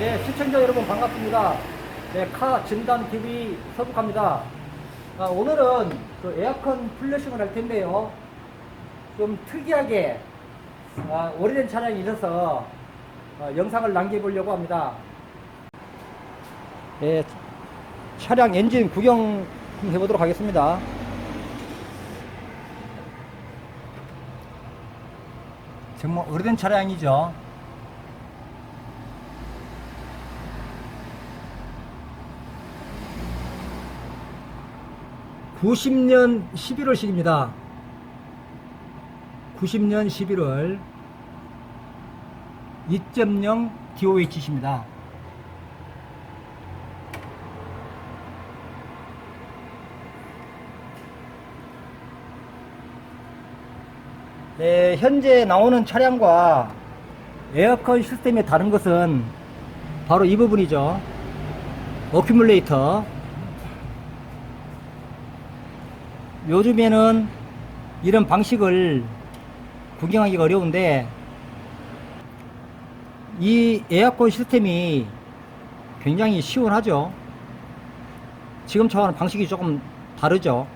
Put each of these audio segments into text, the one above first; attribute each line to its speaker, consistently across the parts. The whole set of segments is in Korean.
Speaker 1: 네, 시청자 여러분 반갑습니다. 네, 카 진단 TV 서북합니다. 아, 오늘은 그 에어컨 플러싱을 할 텐데요. 좀 특이하게 아, 오래된 차량이 있어서 어, 영상을 남겨보려고 합니다. 네, 차량 엔진 구경 해보도록 하겠습니다. 정말 오래된 차량이죠. (90년 11월식입니다) (90년 11월) (2.0) DOHC입니다 네, 현재 나오는 차량과 에어컨 시스템의 다른 것은 바로 이 부분이죠. 어큐뮬레이터. 요즘에는 이런 방식을 구경하기가 어려운데 이 에어컨 시스템이 굉장히 시원하죠. 지금처럼 방식이 조금 다르죠.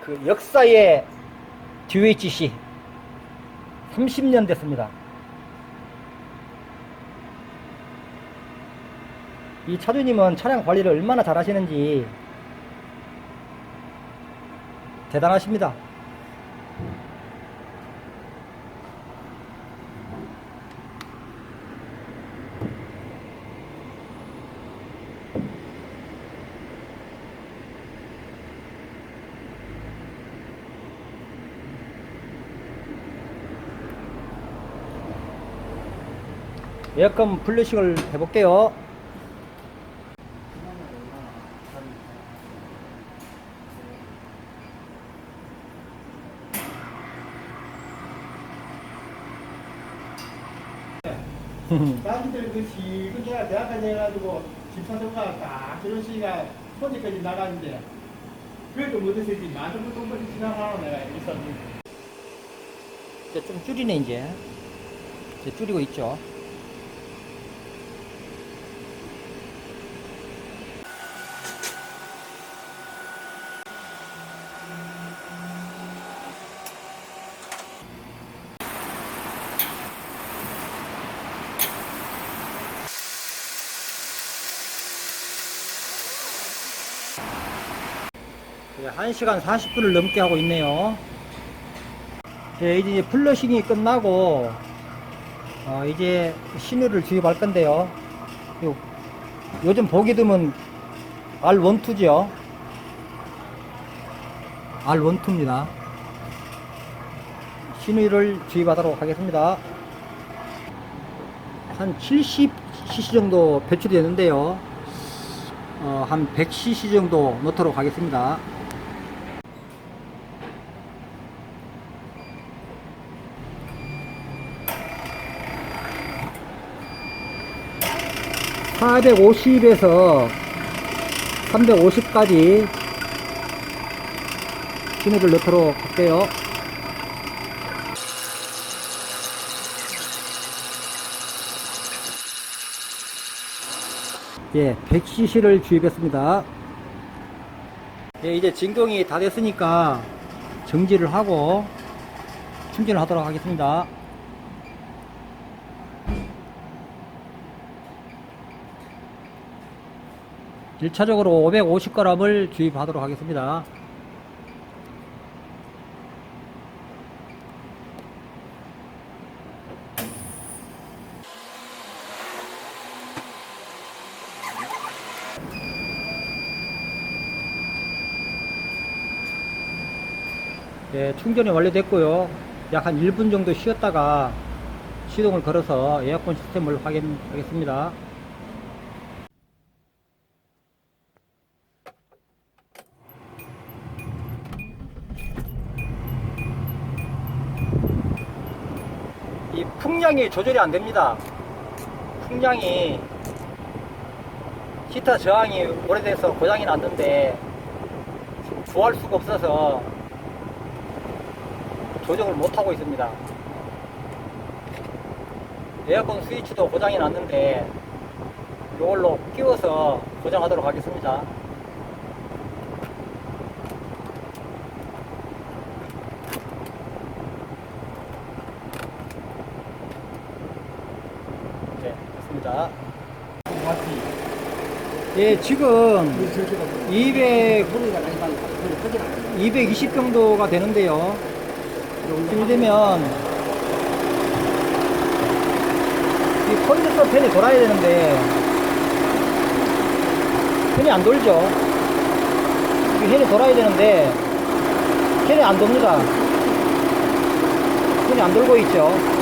Speaker 1: 그 역사의 DHC 30년 됐습니다. 이 차주님은 차량 관리를 얼마나 잘 하시는지 대단하십니다. 에어컨 플러싱을 해볼게요.
Speaker 2: 나한테 그 시근처가 대학까지 해가지고 집사정가 딱 저런 시기가 포지까지 나가는데 그래도 못했을지 많은 것 동물이 지나가고 내가 있었는데
Speaker 1: 이제 좀 줄이네 이제. 이제 줄이고 있죠. 네, 1시간 40분을 넘게 하고 있네요. 네, 이제 플러싱이 끝나고 어, 이제 신호를 주입할 건데요. 요, 요즘 보기 드문 R12죠. R12입니다. 신호를 주입하도록 하겠습니다. 한 70cc 정도 배출이 되는데요. 어, 한 100cc 정도 넣도록 하겠습니다. (450에서) (350까지) 신호를 넣도록 할게요. 예 100cc를 주입했습니다. 예 이제 진동이 다 됐으니까 정지를 하고 충전을 하도록 하겠습니다 1차적으로 550g을 주입하도록 하겠습니다. 예, 충전이 완료됐고요. 약 한 1분 정도 쉬었다가 시동을 걸어서 에어컨 시스템을 확인하겠습니다. 이 풍량이 조절이 안 됩니다. 풍량이 히터 저항이 오래돼서 고장이 났는데 구할 수가 없어서 조정을 못하고 있습니다. 에어컨 스위치도 고장이 났는데 이걸로 끼워서 고정하도록 하겠습니다. 네, 됐습니다.
Speaker 2: 맞지?
Speaker 1: 예, 지금
Speaker 2: 그 절차가
Speaker 1: 200,
Speaker 2: 소리가 내가 그걸 하진 않아요.
Speaker 1: 220 정도가 되는데요. 되면 이 콘덴서 팬이 돌아야 되는데 팬이 안 돌죠. 이 팬이 돌아야 되는데 팬이 안 돕니다. 팬이 안 돌고 있죠.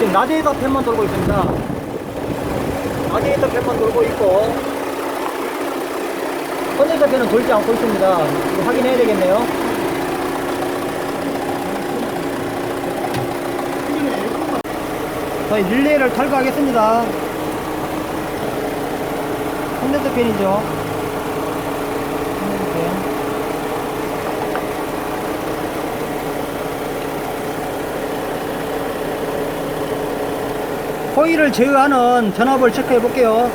Speaker 1: 지금 라디에이터 팬만 돌고 있습니다. 라디에이터 팬만 돌고 있고 콘덴서 팬은 돌지 않고 있습니다. 확인해야 되겠네요. 저희 릴레이를 탈거하겠습니다. 콘덴서 팬이죠. 콘덴서 팬. 호일을 제어하는 전압을 체크해 볼게요.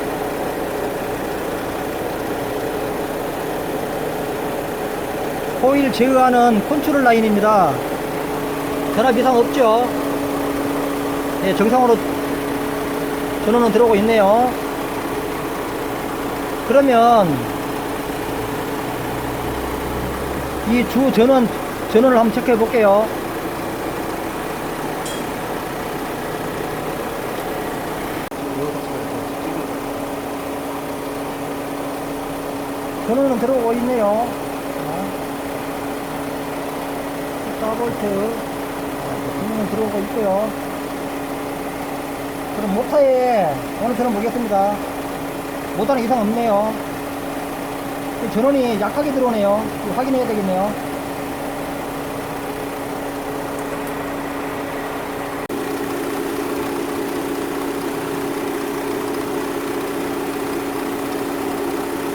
Speaker 1: 호일 제어하는 컨트롤 라인입니다. 전압 이상 없죠? 네, 정상으로 전원은 들어오고 있네요. 그러면 이 주 전원 전원을 한번 체크해 볼게요. 전원은 들어오고 있네요. 14V 전원은 들어오고 있고요. 그럼 모터에 어느 전원 보겠습니다. 모터는 이상 없네요. 그 전원이 약하게 들어오네요. 이거 확인해야 되겠네요.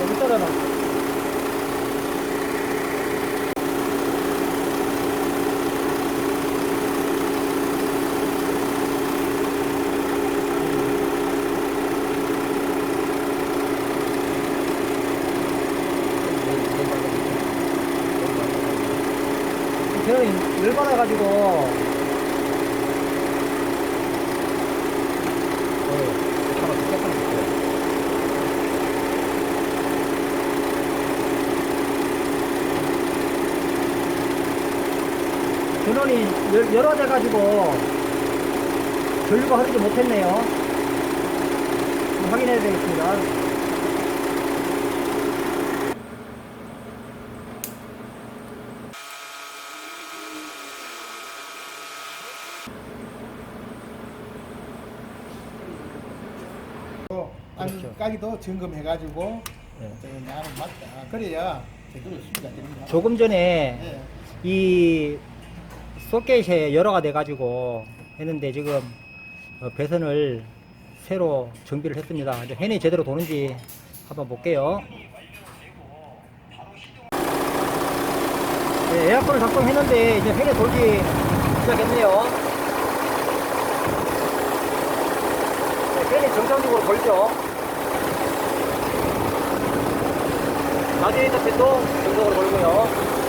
Speaker 1: 여기 떨어라. 저는 열받아가지고 열어져가지고 전류가 흐르지 못했네요. 확인해야 되겠습니다. 그렇죠.
Speaker 2: 안까지도 점검해가지고
Speaker 1: 네.
Speaker 2: 네, 나는 맞다. 그래야 제대로 수리가 됩니다.
Speaker 1: 조금 전에
Speaker 2: 네.
Speaker 1: 이 소켓에 열화가 돼가지고 했는데 지금 어, 배선을 새로 정비를 했습니다. 팬이 제대로 도는지 한번 볼게요. 네, 에어컨을 작동했는데 이제 팬이 돌기 시작했네요. 네, 팬이 정상적으로 돌죠. 라디에이터 팬도 정상적으로 돌고요.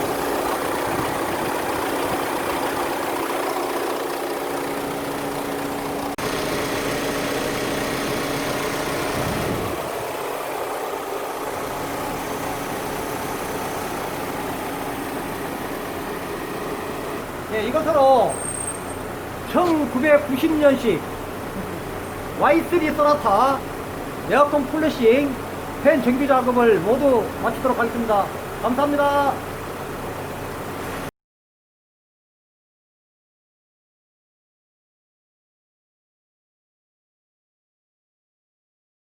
Speaker 1: 네, 이것으로 1990년식 Y3 소나타 에어컨 플래싱 팬 정비 작업을 모두 마치도록 하겠습니다. 감사합니다.